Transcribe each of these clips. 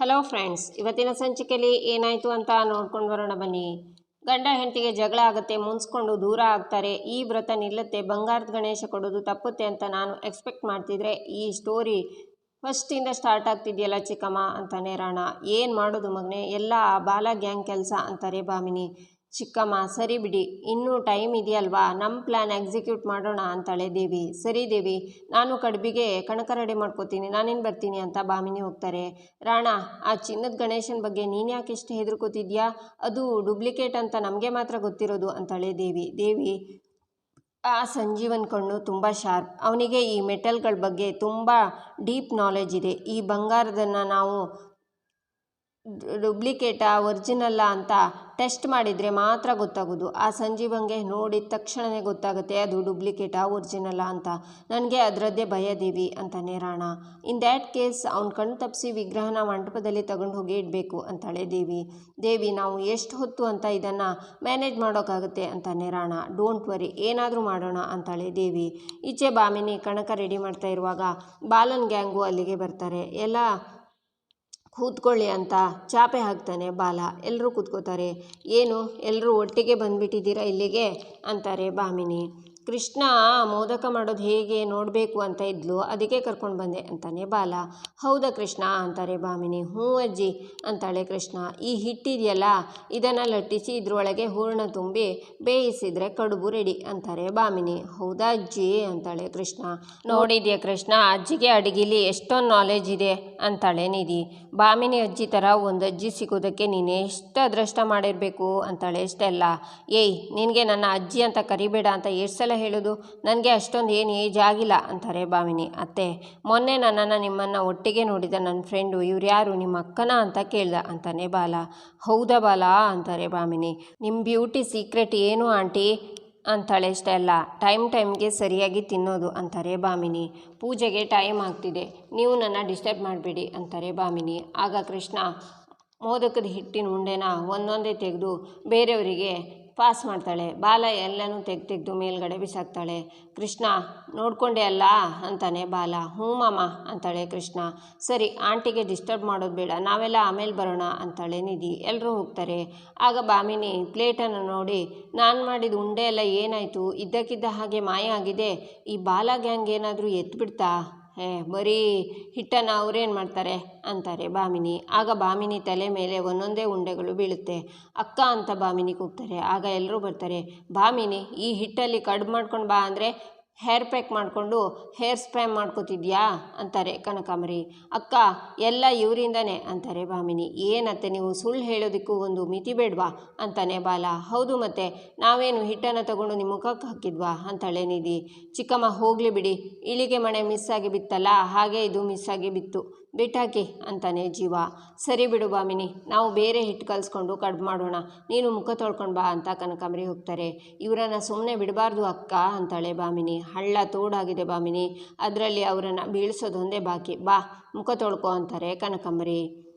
Hello friends ಇವತ್ತಿನ ಸಂಚಿಕೆಯಲ್ಲಿ ಏನಾಯಿತು ಅಂತ ನೋಡ್ಕೊಂಡು ಬರೋಣ ಬನ್ನಿ. ಗಂಡ ಹೆಂಡತಿಗೆ ಜಗಳ ಆಗುತ್ತೆ, ಮುನ್ಸ್ಕೊಂಡು ದೂರ ಆಗ್ತಾರೆ, ಈ ವ್ರತ ನಿಲ್ಲುತ್ತೆ, ಬಂಗಾರದ ಗಣೇಶ ಕೊಡೋದು ತಪ್ಪುತ್ತೆ ಅಂತ ನಾನು ಎಕ್ಸ್ಪೆಕ್ಟ್ ಮಾಡ್ತಿದ್ರೆ ಈ ಸ್ಟೋರಿ ಫಸ್ಟಿಂದ ಸ್ಟಾರ್ಟ್ ಆಗ್ತಿದೆಯಲ್ಲ ಚಿಕ್ಕಮ್ಮ ಅಂತಾನೆ ರಾಣ. ಏನು ಮಾಡೋದು ಮಗನೇ? ಎಲ್ಲ ಆ ಬಾಲ ಗ್ಯಾಂಗ್ ಕೆಲಸ ಅಂತಾರೆ ಭಾಮಿನಿ. ಚಿಕ್ಕಮ್ಮ, ಸರಿ ಬಿಡಿ. ಇನ್ನೂ ಟೈಮ್ ಇದೆಯಲ್ವಾ? ನಮ್ಮ ಪ್ಲ್ಯಾನ್ ಎಕ್ಸಿಕ್ಯೂಟ್ ಮಾಡೋಣ ಅಂತಾಳೆ ದೇವಿ. ಸರಿ ದೇವಿ, ನಾನು ಕಡುಬಿಗೆ ಕಣಕ ರೆಡಿ ಮಾಡ್ಕೋತೀನಿ. ನಾನೇನು ಬರ್ತೀನಿ ಅಂತ ಭಾಮಿನಿ ಹೋಗ್ತಾರೆ. ರಾಣ, ಆ ಚಿನ್ನದ ಗಣೇಶನ ಬಗ್ಗೆ ನೀನು ಯಾಕೆ ಇಷ್ಟು ಹೆದರ್ಕೋತಿದ್ಯಾ? ಅದು ಡೂಪ್ಲಿಕೇಟ್ ಅಂತ ನಮಗೆ ಮಾತ್ರ ಗೊತ್ತಿರೋದು ಅಂತಾಳೆ ದೇವಿ. ದೇವಿ, ಆ ಸಂಜೀವನ್ ಕಣ್ಣು ತುಂಬ ಶಾರ್ಪ್. ಅವನಿಗೆ ಈ ಮೆಟಲ್ಗಳ ಬಗ್ಗೆ ತುಂಬ ಡೀಪ್ ನಾಲೆಜ್ ಇದೆ. ಈ ಬಂಗಾರದನ್ನು ನಾವು ಡೂಪ್ಲಿಕೇಟಾ ಒರಿಜಿನಲ್ಲ ಅಂತ ಟೆಸ್ಟ್ ಮಾಡಿದರೆ ಮಾತ್ರ ಗೊತ್ತಾಗೋದು. ಆ ಸಂಜೀವಂಗೆ ನೋಡಿದ ತಕ್ಷಣವೇ ಗೊತ್ತಾಗುತ್ತೆ, ಅದು ಡೂಪ್ಲಿಕೇಟಾ ಒರಿಜಿನಲ್ಲ ಅಂತ. ನನಗೆ ಅದರದ್ದೇ ಭಯ ದೇವಿ ಅಂತಾನೆ ರಾಣ. ಇನ್ ದ್ಯಾಟ್ ಕೇಸ್ ಅವ್ನ ಕಣ್ಣು ತಪ್ಪಿಸಿ ವಿಗ್ರಹನ ಮಂಟಪದಲ್ಲಿ ತಗೊಂಡು ಹೋಗಿ ಇಡಬೇಕು ಅಂತಾಳೆ ದೇವಿ. ದೇವಿ, ನಾವು ಎಷ್ಟು ಹೊತ್ತು ಅಂತ ಇದನ್ನು ಮ್ಯಾನೇಜ್ ಮಾಡೋಕ್ಕಾಗುತ್ತೆ ಅಂತಾನೆ ರಾಣ. ಡೋಂಟ್ ವರಿ ಏನಾದರೂ ಮಾಡೋಣ ಅಂತಾಳೆ ದೇವಿ. ಈಚೆ ಬಾಮಿನಿ ಕಣಕ ರೆಡಿ ಮಾಡ್ತಾ ಇರುವಾಗ ಬಾಲನ್ ಗ್ಯಾಂಗು ಅಲ್ಲಿಗೆ ಬರ್ತಾರೆ. ಎಲ್ಲ ಕೂತ್ಕೊಳ್ಳಿ ಅಂತ ಚಾಪೆ ಹಾಕ್ತಾನೆ ಬಾಲ. ಎಲ್ಲರೂ ಕೂತ್ಕೋತಾರೆ. ಏನು? ಎಲ್ಲರೂ ಒಟ್ಟಿಗೆ ಬಂದುಬಿಟ್ಟಿದ್ದೀರಾ ಇಲ್ಲಿಗೆ? ಅಂತಾರೆ ಭಾಮಿನಿ. ಕೃಷ್ಣ ಮೋದಕ ಮಾಡೋದು ಹೇಗೆ ನೋಡಬೇಕು ಅಂತ ಇದ್ಲು, ಅದಕ್ಕೆ ಕರ್ಕೊಂಡು ಬಂದೆ ಅಂತಾನೆ ಬಾಲ. ಹೌದಾ ಕೃಷ್ಣ ಅಂತಾರೆ ಭಾಮಿನಿ ಹ್ಞೂ ಅಜ್ಜಿ ಅಂತಾಳೆ ಕೃಷ್ಣ. ಈ ಹಿಟ್ಟಿದೆಯಲ್ಲ, ಇದನ್ನು ಲಟ್ಟಿಸಿ ಇದ್ರೊಳಗೆ ಹೂರಣ ತುಂಬಿ ಬೇಯಿಸಿದರೆ ಕಡುಬು ರೆಡಿ ಅಂತಾರೆ ಭಾಮಿನಿ ಹೌದಾ ಅಜ್ಜಿ ಅಂತಾಳೆ ಕೃಷ್ಣ. ನೋಡಿದ್ಯಾ ಕೃಷ್ಣ, ಅಜ್ಜಿಗೆ ಅಡುಗೆಲಿ ಎಷ್ಟೊಂದು ನಾಲೆಜ್ ಇದೆ ಅಂತಾಳೆ ನಿಧಿ. ಭಾಮಿನಿ ಅಜ್ಜಿ ಥರ ಒಂದು ಅಜ್ಜಿ ಸಿಗೋದಕ್ಕೆ ನೀನು ಎಷ್ಟು ಅದೃಷ್ಟ ಮಾಡಿರಬೇಕು ಅಂತಾಳೆ ಎಷ್ಟೆಲ್ಲ ಏಯ್, ನಿನಗೆ ನನ್ನ ಅಜ್ಜಿ ಅಂತ ಕರಿಬೇಡ ಅಂತ ಎಷ್ಟು ಸಲ ಹೇಳೋದು? ನನಗೆ ಅಷ್ಟೊಂದು ಏನು ಏಜ್ ಆಗಿಲ್ಲ ಅಂತಾರೆ ಭಾಮಿನಿ ಅತ್ತೆ, ಮೊನ್ನೆ ನನ್ನನ್ನು ನಿಮ್ಮನ್ನು ಒಟ್ಟಿಗೆ ನೋಡಿದ ನನ್ನ ಫ್ರೆಂಡು ಇವ್ರು ಯಾರು? ನಿಮ್ಮ ಅಕ್ಕನ ಅಂತ ಕೇಳ್ದ ಅಂತಾನೆ ಬಾಲ. ಹೌದಾ ಬಾಲ? ಅಂತಾರೆ ಭಾಮಿನಿ. ನಿಮ್ಮ ಬ್ಯೂಟಿ ಸೀಕ್ರೆಟ್ ಏನು ಆಂಟಿ? ಅಂತಾಳೆ ಅಷ್ಟೆಲ್ಲ ಟೈಮ್ ಟೈಮ್ಗೆ ಸರಿಯಾಗಿ ತಿನ್ನೋದು ಅಂತಾರೆ ಭಾಮಿನಿ. ಪೂಜೆಗೆ ಟೈಮ್ ಆಗ್ತಿದೆ, ನೀವು ನನ್ನ ಡಿಸ್ಟರ್ಬ್ ಮಾಡಬೇಡಿ ಅಂತಾರೆ ಭಾಮಿನಿ. ಆಗ ಕೃಷ್ಣ ಮೋದಕದ ಹಿಟ್ಟಿನ ಉಂಡೆನ ಒಂದೊಂದೇ ತೆಗೆದು ಬೇರೆಯವರಿಗೆ ಪಾಸ್ ಮಾಡ್ತಾಳೆ. ಬಾಲ ಎಲ್ಲನೂ ತೆಗ್ದು ತೆಗೆದು ಮೇಲ್ಗಡೆ ಬಿಸಾಕ್ತಾಳೆ. ಕೃಷ್ಣ, ನೋಡ್ಕೊಂಡೆ ಅಲ್ಲ? ಅಂತಾನೆ ಬಾಲ. ಹ್ಞೂ ಮಾಮ, ಅಂತಾಳೆ ಕೃಷ್ಣ. ಸರಿ, ಆಂಟಿಗೆ ಡಿಸ್ಟರ್ಬ್ ಮಾಡೋದು ಬೇಡ. ನಾವೆಲ್ಲ ಆಮೇಲೆ ಬರೋಣ, ಅಂತಾಳೆ ನಿಧಿ. ಎಲ್ಲರೂ ಹೋಗ್ತಾರೆ. ಆಗ ಬಾಮಿನಿ ಪ್ಲೇಟನ್ನು ನೋಡಿ, ನಾನು ಮಾಡಿದ ಉಂಡೆ ಎಲ್ಲ ಏನಾಯಿತು? ಇದ್ದಕ್ಕಿದ್ದ ಹಾಗೆ ಮಾಯ ಆಗಿದೆ? ಈ ಬಾಲ ಗ್ಯಾಂಗ್ ಏನಾದರೂ ಎತ್ಬಿಡ್ತಾ? ಏ ಬರೀ ಹಿಟ್ಟನ್ನು ಅವ್ರೇನು ಮಾಡ್ತಾರೆ? ಅಂತಾರೆ ಬಾಮಿನಿ. ಆಗ ಬಾಮಿನಿ ತಲೆ ಮೇಲೆ ಒಂದೊಂದೇ ಉಂಡೆಗಳು ಬೀಳುತ್ತೆ. ಅಕ್ಕ ಅಂತ ಬಾಮಿನಿ ಕೂಗ್ತಾರೆ. ಆಗ ಎಲ್ಲರೂ ಬರ್ತಾರೆ, ಬಾಮಿನಿ, ಈ ಹಿಟ್ಟಲ್ಲಿ ಕಡ್ಬು ಮಾಡ್ಕೊಂಡು ಬಾ ಅಂದರೆ ಹೇರ್ ಪ್ಯಾಕ್ ಮಾಡಿಕೊಂಡು ಹೇರ್ ಸ್ಪ್ರೇ ಮಾಡ್ಕೋತಿದ್ಯಾ? ಅಂತಾರೆ ಕನಕಾಂಬರಿ. ಅಕ್ಕ, ಎಲ್ಲ ಇವರಿಂದನೇ, ಅಂತಾರೆ ಭಾಮಿನಿ. ಏನತ್ತೆ ನೀವು ಸುಳ್ಳು ಹೇಳೋದಕ್ಕೂ ಒಂದು ಮಿತಿ ಬೇಡವಾ? ಅಂತಾನೆ ಬಾಲ. ಹೌದು ಮತ್ತೆ, ನಾವೇನು ಹಿಟ್ಟನ್ನು ತಗೊಂಡು ನಿಮ್ಮ ಮುಖಕ್ಕೆ ಹಾಕಿದ್ವಾ? ಅಂತಾಳೆ ನಿಧಿ. ಚಿಕ್ಕಮ್ಮ, ಹೋಗಲಿ ಬಿಡಿ. ಇಳಿಗೆ ಮಣೆ ಮಿಸ್ ಆಗಿ ಬಿತ್ತಲ್ಲ? ಹಾಗೆ ಇದು ಮಿಸ್ ಆಗಿ ಬಿತ್ತು. ಬಿಟ್ಟಾಕಿ ಅಂತಾನೆ ಜೀವ. ಸರಿ ಬಿಡು ಬಾಮಿನಿ, ನಾವು ಬೇರೆ ಹಿಟ್ಟು ಕಲಿಸ್ಕೊಂಡು ಕಡ್ಬು ಮಾಡೋಣ. ನೀನು ಮುಖ ತೊಳ್ಕೊಂಡು ಬಾ ಅಂತ ಕನಕಾಂಬರಿ ಹೋಗ್ತಾರೆ. ಇವರನ್ನು ಸುಮ್ಮನೆ ಬಿಡಬಾರ್ದು ಅಕ್ಕ ಅಂತಾಳೆ ಬಾಮಿನಿ. ಹಳ್ಳ ತೋಡಾಗಿದೆ ಬಾಮಿನಿ. ಅದರಲ್ಲಿ ಅವರನ್ನು ಬೀಳಿಸೋದೊಂದೇ ಬಾಕಿ. ಬಾ, ಮುಖ ತೊಳ್ಕೊ ಅಂತಾರೆ ಕನಕಾಂಬರಿ.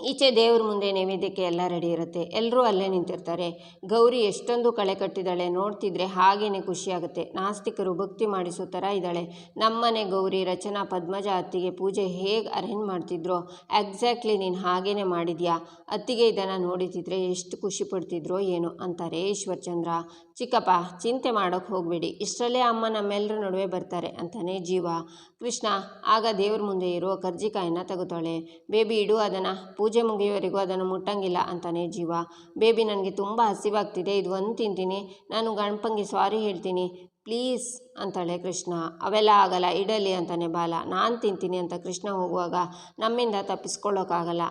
ಈಚೆ ದೇವ್ರ ಮುಂದೆ ನೈವೇದ್ಯಕ್ಕೆ ಎಲ್ಲ ರೆಡಿ ಇರುತ್ತೆ. ಎಲ್ಲರೂ ಅಲ್ಲೇ ನಿಂತಿರ್ತಾರೆ. ಗೌರಿ ಎಷ್ಟೊಂದು ಕಳೆ ಕಟ್ಟಿದ್ದಾಳೆ ನೋಡ್ತಿದ್ರೆ ಹಾಗೇನೆ ಖುಷಿಯಾಗುತ್ತೆ ನಾಸ್ತಿಕರು ಭಕ್ತಿ ಮಾಡಿಸೋ ಥರ ಇದ್ದಾಳೆ. ನಮ್ಮನೆ ಗೌರಿ ರಚನಾ ಪದ್ಮಜ ಅತ್ತಿಗೆ ಪೂಜೆ ಹೇಗೆ ಅರೇಂಜ್ ಮಾಡ್ತಿದ್ರೋ ಎಕ್ಸಾಕ್ಟ್ಲಿ ನೀನು ಹಾಗೇ ಮಾಡಿದ್ಯಾ? ಅತ್ತಿಗೆ ಇದನ್ನು ನೋಡಿದ್ರೆ ಎಷ್ಟು ಖುಷಿ ಪಡ್ತಿದ್ರೋ ಏನೋ ಅಂತಾರೆ ಈಶ್ವರ್ಚಂದ್ರ. ಚಿಕ್ಕಪ್ಪ, ಚಿಂತೆ ಮಾಡೋಕ್ಕೆ ಹೋಗಬೇಡಿ. ಇಷ್ಟರಲ್ಲೇ ಅಮ್ಮ ನಮ್ಮೆಲ್ಲರ ನಡುವೆ ಬರ್ತಾರೆ ಅಂತಾನೆ ಜೀವ. ಕೃಷ್ಣ, ಆಗ ದೇವ್ರ ಮುಂದೆ ಇರುವ ಕರ್ಜಿಕಾಯಿನ ತಗೋತಾಳೆ ಬೇಬಿ, ಇಡು ಅದನ್ನು. ಪೂಜೆ ಮುಗಿಯೋವರೆಗೂ ಅದನ್ನು ಮುಟ್ಟಂಗಿಲ್ಲ ಅಂತಾನೆ ಜೀವ. ಬೇಬಿ ನನಗೆ ತುಂಬ ಹಸಿವಾಗ್ತಿದೆ. ಇದು ಒಂದು ತಿಂತೀನಿ. ನಾನು ಗಣಪಂಗೆ ಸಾರಿ ಹೇಳ್ತೀನಿ. ಪ್ಲೀಸ್ ಅಂತಾಳೆ ಕೃಷ್ಣ. ಅವೆಲ್ಲ ಆಗಲ್ಲ, ಇಡಲಿ ಅಂತಾನೆ ಬಾಲ. ನಾನು ತಿಂತೀನಿ ಅಂತ ಕೃಷ್ಣ ಹೋಗುವಾಗ ನಮ್ಮಿಂದ ತಪ್ಪಿಸ್ಕೊಳ್ಳೋಕ್ಕಾಗಲ್ಲ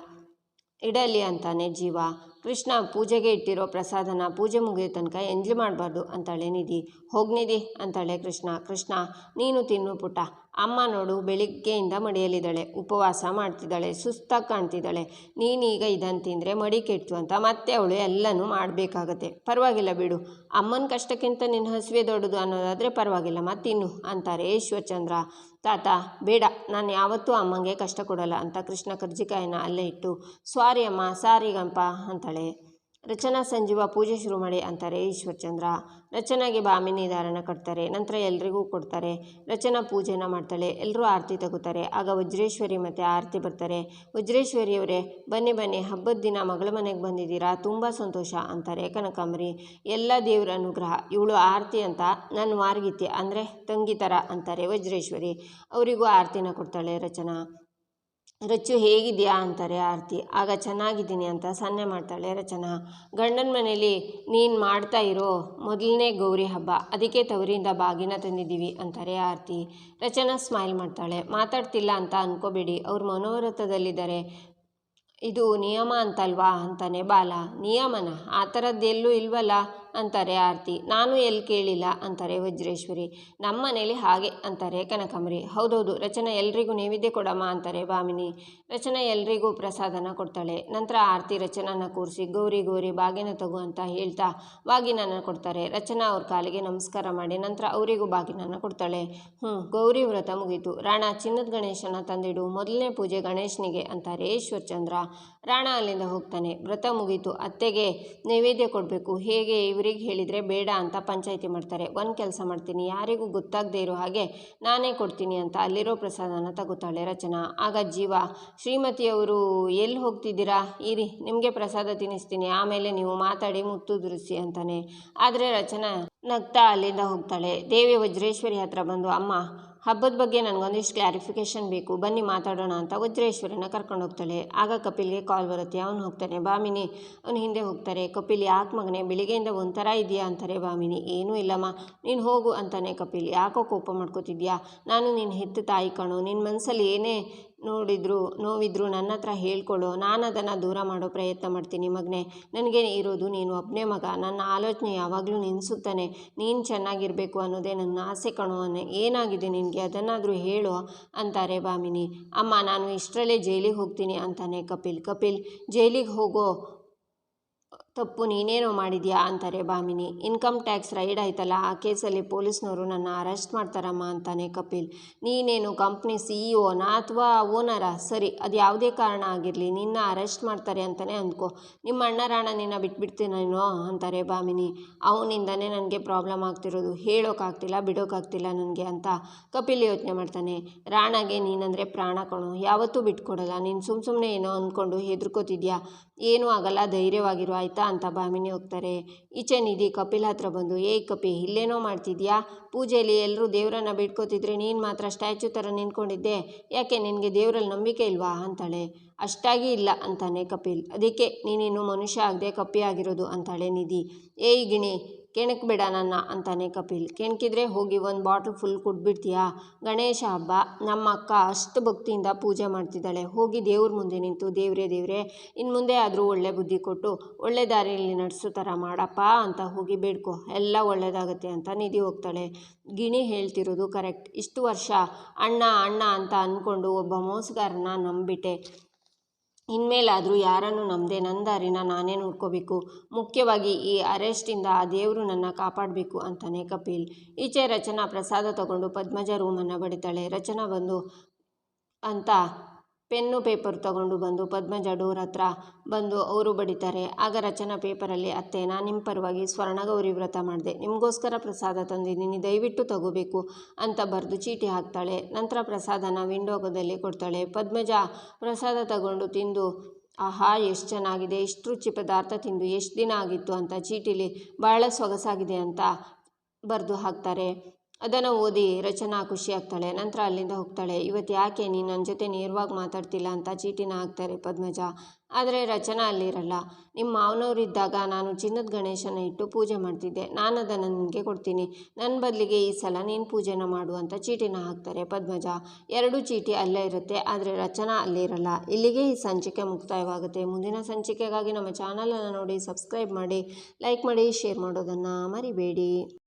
ಇಡಲಿ ಅಂತಾನೆ ಜೀವ. ಕೃಷ್ಣ ಪೂಜೆಗೆ ಇಟ್ಟಿರೋ ಪ್ರಸಾದನ ಪೂಜೆ ಮುಗಿಯೋ ತನಕ ಎಂಜಾಯ್ ಮಾಡಬಾರ್ದು ಅಂತಾಳೆ ನಿಧಿ. ಹೋಗ್ನಿಧಿ ಅಂತಾಳೆ ಕೃಷ್ಣ. ಕೃಷ್ಣ, ನೀನು ತಿನ್ನು ಪುಟ್ಟ. ಅಮ್ಮ ನೋಡು, ಬೆಳಿಗ್ಗೆಯಿಂದ ಮಡಿಯಲ್ಲಿದ್ದಾಳೆ. ಉಪವಾಸ ಮಾಡ್ತಿದ್ದಾಳೆ, ಸುಸ್ತಾಗಿ ಕಾಣ್ತಿದ್ದಾಳೆ. ನೀನೀಗ ಇದನ್ನು ತಿಂದರೆ ಮಡಿ ಕೆಟ್ಟು ಅಂತ ಮತ್ತೆ ಅವಳು ಎಲ್ಲನೂ ಮಾಡಬೇಕಾಗತ್ತೆ. ಪರವಾಗಿಲ್ಲ ಬಿಡು. ಅಮ್ಮನ ಕಷ್ಟಕ್ಕಿಂತ ನಿನ್ನ ಹಸಿವೆ ದೊಡ್ಡದು ಅನ್ನೋದಾದರೆ ಪರವಾಗಿಲ್ಲ ಮತ್ತಿನ್ನು ಅಂತಾರೆ ಈಶ್ವರಚಂದ್ರ ತಾತ, ಬೇಡ, ನಾನು ಯಾವತ್ತೂ ಅಮ್ಮಂಗೆ ಕಷ್ಟ ಕೊಡಲ್ಲ ಅಂತ ಕೃಷ್ಣ ಕರ್ಜಿಕಾಯನ್ನ ಅಲ್ಲೇ ಇಟ್ಟು ಸಾರಿ ಅಮ್ಮ, ಸಾರಿ ಗಂಪ ಅಂತಾಳೆ ರಚನಾ ಸಂಜೀವ ಪೂಜೆ ಶುರು ಮಾಡಿ ಅಂತಾರೆ ಈಶ್ವರಚಂದ್ರ ರಚನಾಗೆ ಬಾಮಿನಿ ದಾರನ ಕಟ್ತಾರೆ, ನಂತರ ಎಲ್ರಿಗೂ ಕೊಡ್ತಾರೆ. ರಚನಾ ಪೂಜೆನ ಮಾಡ್ತಾಳೆ ಎಲ್ಲರೂ ಆರತಿ ತಗೋತಾರೆ. ಆಗ ವಜ್ರೇಶ್ವರಿ ಮತ್ತು ಆರತಿ ಬರ್ತಾರೆ. ವಜ್ರೇಶ್ವರಿಯವರೇ, ಬನ್ನಿ ಬನ್ನಿ, ಹಬ್ಬದ ದಿನ ಮಗಳ ಮನೆಗೆ ಬಂದಿದ್ದೀರಾ? ತುಂಬ ಸಂತೋಷ ಅಂತಾರೆ ಕನಕಾಂಬರಿ. ಎಲ್ಲ ದೇವರ ಅನುಗ್ರಹ. ಇವಳು ಆರತಿ ಅಂತ ನನ್ನ ವಾರ್ಗಿತಿ ಅಂದರೆ ತಂಗಿ ಥರ ಅಂತಾರೆ ವಜ್ರೇಶ್ವರಿ. ಅವರಿಗೂ ಆರತಿನ ಕೊಡ್ತಾಳೆ ರಚನಾ. ರಚ್ಚು ಹೇಗಿದೆಯಾ ಅಂತಾರೆ ಆರತಿ. ಆಗ ಚೆನ್ನಾಗಿದ್ದೀನಿ ಅಂತ ಸನ್ನೆ ಮಾಡ್ತಾಳೆ ರಚನಾ. ಗಂಡನ ಮನೇಲಿ ನೀನು ಮಾಡ್ತಾ ಇರೋ ಮೊದಲನೇ ಗೌರಿ ಹಬ್ಬ, ಅದಕ್ಕೆ ತವರಿಂದ ಬಾಗಿನ ತಂದಿದ್ದೀವಿ ಅಂತಾರೆ ಆರತಿ. ರಚನಾ ಸ್ಮೈಲ್ ಮಾಡ್ತಾಳೆ. ಮಾತಾಡ್ತಿಲ್ಲ ಅಂತ ಅನ್ಕೋಬೇಡಿ, ಅವ್ರು ಮನೋರಥದಲ್ಲಿದ್ದಾರೆ. ಇದು ನಿಯಮ ಅಂತಲ್ವಾ ಅಂತಾನೆ ಬಾಲ. ನಿಯಮನ? ಆ ಥರದ್ದೆಲ್ಲೂ ಇಲ್ವಲ್ಲ? ಅಂತಾರೆ ಆರತಿ. ನಾನು ಎಲ್ಲಿ ಕೇಳಿಲ್ಲ ಅಂತಾರೆ ವಜ್ರೇಶ್ವರಿ. ನಮ್ಮ ಮನೇಲಿ ಹಾಗೆ ಅಂತಾರೆ ಕನಕಾಂಬರಿ. ಹೌದೌದು, ರಚನಾ ಎಲ್ರಿಗೂ ನೈವೇದ್ಯ ಕೊಡಮ್ಮ ಅಂತಾರೆ ಭಾಮಿನಿ ರಚನಾ ಎಲ್ರಿಗೂ ಪ್ರಸಾದನ ಕೊಡ್ತಾಳೆ. ನಂತರ ಆರತಿ ರಚನಾನ ಕೂರಿಸಿ, ಗೌರಿ ಗೌರಿ, ಬಾಗಿನ ತಗೋ ಅಂತ ಹೇಳ್ತಾ ಬಾಗಿನನ ಕೊಡ್ತಾರೆ. ರಚನಾ ಅವ್ರ ಕಾಲಿಗೆ ನಮಸ್ಕಾರ ಮಾಡಿ ನಂತರ ಅವರಿಗೂ ಬಾಗಿನನ ಕೊಡ್ತಾಳೆ. ಹ್ಞೂ, ಗೌರಿ ವ್ರತ ಮುಗೀತು. ರಾಣ, ಚಿನ್ನದ ಗಣೇಶನ ತಂದಿಡು, ಮೊದಲನೇ ಪೂಜೆ ಗಣೇಶನಿಗೆ ಅಂತಾರೆ ಈಶ್ವರ್ಚಂದ್ರ. ರಾಣ ಅಲ್ಲಿಂದ ಹೋಗ್ತಾನೆ. ವ್ರತ ಮುಗೀತು. ಅತ್ತೆಗೆ ನೈವೇದ್ಯ ಕೊಡಬೇಕು. ಹೇಗೆ ಇವರಿಗೆ ಹೇಳಿದರೆ ಬೇಡ ಅಂತ ಪಂಚಾಯಿತಿ ಮಾಡ್ತಾರೆ. ಒಂದು ಕೆಲಸ ಮಾಡ್ತೀನಿ, ಯಾರಿಗೂ ಗೊತ್ತಾಗದೇ ಇರೋ ಹಾಗೆ ನಾನೇ ಕೊಡ್ತೀನಿ ಅಂತ ಅಲ್ಲಿರೋ ಪ್ರಸಾದನ ತಗೋತಾಳೆ ರಚನಾ. ಆಗ ಜೀವ ಶ್ರೀಮತಿಯವರು ಎಲ್ಲಿ ಹೋಗ್ತಿದ್ದೀರಾ? ಇರಿ, ನಿಮಗೆ ಪ್ರಸಾದ ತಿನ್ನಿಸ್ತೀನಿ ಆಮೇಲೆ ನೀವು ಮಾತಾಡಿ ಮುತ್ತು ದುರಿಸಿ ಅಂತಾನೆ. ಆದರೆ ರಚನಾ ನಗ್ತಾ ಅಲ್ಲಿಂದ ಹೋಗ್ತಾಳೆ. ದೇವಿ ವಜ್ರೇಶ್ವರಿ ಹತ್ರ ಬಂದು, ಅಮ್ಮ ಹಬ್ಬದ ಬಗ್ಗೆ ನನಗೊಂದಿಷ್ಟು ಕ್ಲಾರಿಫಿಕೇಶನ್ ಬೇಕು. ಬನ್ನಿ ಮಾತಾಡೋಣ ಅಂತ ವಜ್ರೇಶ್ವರಿನ ಕರ್ಕೊಂಡು ಹೋಗ್ತಾಳೆ. ಆಗ ಕಪಿಲ್ಗೆ ಕಾಲ್ ಬರುತ್ತೆ. ಅವನು ಹೋಗ್ತಾನೆ. ಬಾಮಿನಿ ಅವನು ಹಿಂದೆ ಹೋಗ್ತಾರೆ. ಕಪಿಲ್, ಯಾಕೆ ಮಗನೇ ಬೆಳಿಗ್ಗೆಯಿಂದ ಒಂಥರ ಇದೆಯಾ ಅಂತಾರೆ ಬಾಮಿನಿ ಏನೂ ಇಲ್ಲಮ್ಮ. ನೀನು ಹೋಗು ಅಂತಾನೆ ಕಪಿಲ್. ಯಾಕೋ ಕೋಪ ಮಾಡ್ಕೋತಿದ್ಯಾ? ನಾನು ನಿನ್ನ ಹೆತ್ತ ತಾಯಿ ಕಣೋ. ನಿನ್ನ ಮನಸ್ಸಲ್ಲಿ ಏನೇ ನೋಡಿದ್ರು, ನೋವಿದ್ರು ನನ್ನ ಹತ್ರ ಹೇಳ್ಕೊಳ್ಳು ನಾನು ಅದನ್ನು ದೂರ ಮಾಡೋ ಪ್ರಯತ್ನ ಮಾಡ್ತೀನಿ ಮಗನೇ. ನನಗೆ ಇರೋದು ನೀನು ಒಬ್ಬನೇ ಮಗ, ನನ್ನ ಆಲೋಚನೆ ಯಾವಾಗಲೂ ನಿನ್ಸುತ್ತಾನೆ. ನೀನು ಚೆನ್ನಾಗಿರಬೇಕು ಅನ್ನೋದೇ ನನ್ನ ಆಸೆ ಕಣೋ ಅನ್ನ. ಏನಾಗಿದೆ ನಿನಗೆ? ಅದನ್ನಾದರೂ ಹೇಳು ಅಂತಾರೆ ಭಾಮಿನಿ ಅಮ್ಮ, ನಾನು ಇಷ್ಟರಲ್ಲೇ ಜೈಲಿಗೆ ಹೋಗ್ತೀನಿ ಅಂತಾನೆ ಕಪಿಲ್. ಕಪಿಲ್, ಜೈಲಿಗೆ ಹೋಗೋ ತಪ್ಪು ನೀನೇನೋ ಮಾಡಿದ್ಯಾ ಅಂತಾರೆ ಭಾಮಿನಿ ಇನ್ಕಮ್ ಟ್ಯಾಕ್ಸ್ ರೈಡ್ ಆಯ್ತಲ್ಲ, ಆ ಕೇಸಲ್ಲಿ ಪೊಲೀಸ್ನವರು ನನ್ನ ಅರೆಸ್ಟ್ ಮಾಡ್ತಾರಮ್ಮ ಅಂತಾನೆ ಕಪಿಲ್. ನೀನೇನು ಕಂಪ್ನಿ ಸಿ ಅಥವಾ ಓನರಾ? ಸರಿ, ಅದು ಯಾವುದೇ ಕಾರಣ ಆಗಿರಲಿ, ನಿನ್ನ ಅರೆಸ್ಟ್ ಮಾಡ್ತಾರೆ ಅಂತಲೇ ಅಂದ್ಕೋ. ನಿಮ್ಮ ಅಣ್ಣ ರಾಣ ನಿನ್ನ ಬಿಟ್ಬಿಡ್ತೀನೇನೋ ಅಂತಾರೆ ಭಾಮಿನಿ ಅವನಿಂದನೇ ನನಗೆ ಪ್ರಾಬ್ಲಮ್ ಆಗ್ತಿರೋದು. ಹೇಳೋಕ್ಕಾಗ್ತಿಲ್ಲ ಬಿಡೋಕ್ಕಾಗ್ತಿಲ್ಲ ನನಗೆ ಅಂತ ಕಪಿಲ್ ಯೋಚನೆ ಮಾಡ್ತಾನೆ. ರಾಣಗೆ ನೀನಂದರೆ ಪ್ರಾಣ ಕಣೋ. ಯಾವತ್ತೂ ಬಿಟ್ಕೊಡಲ್ಲ. ನೀನು ಸುಮ್ಮ ಸುಮ್ಮನೆ ಏನೋ ಅಂದ್ಕೊಂಡು ಹೆದರ್ಕೋತಿದ್ಯಾ? ಏನೂ ಆಗಲ್ಲ, ಧೈರ್ಯವಾಗಿರು, ಆಯಿತಾ? ಅಂತ ಭಾಮಿನಿ ಹೋಗ್ತಾರೆ. ಈಚೆ ನಿಧಿ ಕಪಿಲ್ ಹತ್ರ ಬಂದು, ಏಯ್ ಕಪಿ, ಇಲ್ಲೇನೋ ಮಾಡ್ತಿದ್ಯಾ? ಪೂಜೆಯಲ್ಲಿ ಎಲ್ಲರೂ ದೇವರನ್ನ ಬಿಟ್ಕೋತಿದ್ರೆ ನೀನು ಮಾತ್ರ ಸ್ಟ್ಯಾಚ್ಯೂ ಥರ ನಿಂತ್ಕೊಂಡಿದ್ದೆ. ಯಾಕೆ, ನಿನಗೆ ದೇವರಲ್ಲಿ ನಂಬಿಕೆ ಇಲ್ವಾ? ಅಂತಾಳೆ. ಅಷ್ಟಾಗಿ ಇಲ್ಲ, ಅಂತಾನೆ ಕಪಿಲ್. ಅದಕ್ಕೆ ನೀನಿನ್ನು ಮನುಷ್ಯ ಆಗದೆ ಕಪ್ಪಿ ಆಗಿರೋದು, ಅಂತಾಳೆ ನಿಧಿ. ಏಯ್ ಗಿಣಿ ಕೆಣಕ್ಬೇಡ ನನ್ನ ಅಂತಾನೆ ಕಪಿಲ್. ಕೆಣಕಿದ್ರೆ ಹೋಗಿ ಒಂದು ಬಾಟ್ಲ್ ಫುಲ್ ಕುಡ್ಬಿಡ್ತೀಯಾ? ಗಣೇಶ ಹಬ್ಬ, ನಮ್ಮ ಅಕ್ಕ ಅಷ್ಟು ಭಕ್ತಿಯಿಂದ ಪೂಜೆ ಮಾಡ್ತಿದ್ದಾಳೆ. ಹೋಗಿ ದೇವ್ರ ಮುಂದೆ ನಿಂತು, ದೇವ್ರೇ ದೇವ್ರೇ ಇನ್ನು ಮುಂದೆ ಆದರೂ ಒಳ್ಳೆ ಬುದ್ಧಿ ಕೊಟ್ಟು, ಒಳ್ಳೆ ದಾರಿಯಲ್ಲಿ ನಡೆಸೋ ಥರ ಮಾಡಪ್ಪ ಅಂತ ಹೋಗಿ ಬೇಡ್ಕೊ. ಎಲ್ಲ ಒಳ್ಳೆಯದಾಗತ್ತೆ ಅಂತ ನಿಧಿ ಹೋಗ್ತಾಳೆ. ಗಿಣಿ ಹೇಳ್ತಿರೋದು ಕರೆಕ್ಟ್. ಇಷ್ಟು ವರ್ಷ ಅಣ್ಣ ಅಣ್ಣ ಅಂತ ಅಂದ್ಕೊಂಡು ಒಬ್ಬ ಮೋಸಗಾರನ ನಂಬಿಟ್ಟೆ. ಇನ್ಮೇಲಾದರೂ ಯಾರನ್ನು ನಂಬದೆ ನಂದಾರಿನ ದಾರಿನ ನಾನೇ ನೋಡ್ಕೋಬೇಕು. ಮುಖ್ಯವಾಗಿ ಈ ಅರೆಸ್ಟಿಂದ ಆ ದೇವರು ನನ್ನ ಕಾಪಾಡಬೇಕು ಅಂತಾನೆ ಕಪಿಲ್. ಈಚೆ ರಚನಾ ಪ್ರಸಾದ ತಗೊಂಡು ಪದ್ಮಜ ರೂಮನ್ನು ಬಡಿತಾಳೆ. ರಚನಾ ಬಂದು, ಅಂತ ಪೆನ್ನು ಪೇಪರ್ ತಗೊಂಡು ಬಂದು ಪದ್ಮಜ ಡೋರ್ ಹತ್ರ ಬಂದು ಅವರು ಬಡಿತಾರೆ. ಆಗ ರಚನಾ ಪೇಪರಲ್ಲಿ, ಅತ್ತೆ ನಾನು ನಿಮ್ಮ ಪರವಾಗಿ ಸ್ವರ್ಣಗೌರಿ ವ್ರತ ಮಾಡಿದೆ. ನಿಮಗೋಸ್ಕರ ಪ್ರಸಾದ ತಂದಿದ್ದೀನಿ. ದಯವಿಟ್ಟು ತಗೋಬೇಕು ಅಂತ ಬರೆದು ಚೀಟಿ ಹಾಕ್ತಾಳೆ. ನಂತರ ಪ್ರಸಾದನ ವಿಂಡೋಗದಲ್ಲಿ ಕೊಡ್ತಾಳೆ. ಪದ್ಮಜ ಪ್ರಸಾದ ತಗೊಂಡು ತಿಂದು, ಆಹಾ, ಎಷ್ಟು ಚೆನ್ನಾಗಿದೆ. ಎಷ್ಟು ರುಚಿ ಪದಾರ್ಥ ತಿಂದು ಎಷ್ಟು ದಿನ ಆಗಿತ್ತು? ಅಂತ ಚೀಟಿಲಿ ಭಾಳ ಸೊಗಸಾಗಿದೆ ಅಂತ ಬರೆದು ಹಾಕ್ತಾರೆ. ಅದನ್ನು ಓದಿ ರಚನಾ ಖುಷಿ ಆಗ್ತಾಳೆ, ನಂತರ ಅಲ್ಲಿಂದ ಹೋಗ್ತಾಳೆ. ಇವತ್ತು ಯಾಕೆ ನೀನು ನನ್ನ ಜೊತೆ ನೇರವಾಗಿ ಮಾತಾಡ್ತಿಲ್ಲ ಅಂತ ಚೀಟಿನ ಹಾಕ್ತಾರೆ ಪದ್ಮಜ. ಆದರೆ ರಚನಾ ಅಲ್ಲಿರಲ್ಲ. ನಿಮ್ಮ ಮಾವನವರಿದ್ದಾಗ ನಾನು ಚಿನ್ನದ ಗಣೇಶನ ಇಟ್ಟು ಪೂಜೆ ಮಾಡ್ತಿದ್ದೆ. ನಾನು ಅದನ್ನು ನಿನಗೆ ಕೊಡ್ತೀನಿ. ನನ್ನ ಬದಲಿಗೆ ಈ ಸಲ ನೀನು ಪೂಜೆನ ಮಾಡು ಅಂತ ಚೀಟಿನ ಹಾಕ್ತಾರೆ ಪದ್ಮಜ. ಎರಡು ಚೀಟಿ ಅಲ್ಲೇ ಇರುತ್ತೆ, ಆದರೆ ರಚನಾ ಅಲ್ಲಿರಲ್ಲ ಇಲ್ಲಿಗೆ ಈ ಸಂಚಿಕೆ ಮುಕ್ತಾಯವಾಗುತ್ತೆ. ಮುಂದಿನ ಸಂಚಿಕೆಗಾಗಿ ನಮ್ಮ ಚಾನಲನ್ನು ನೋಡಿ, ಸಬ್ಸ್ಕ್ರೈಬ್ ಮಾಡಿ, ಲೈಕ್ ಮಾಡಿ, ಶೇರ್ ಮಾಡೋದನ್ನು ಮರಿಬೇಡಿ.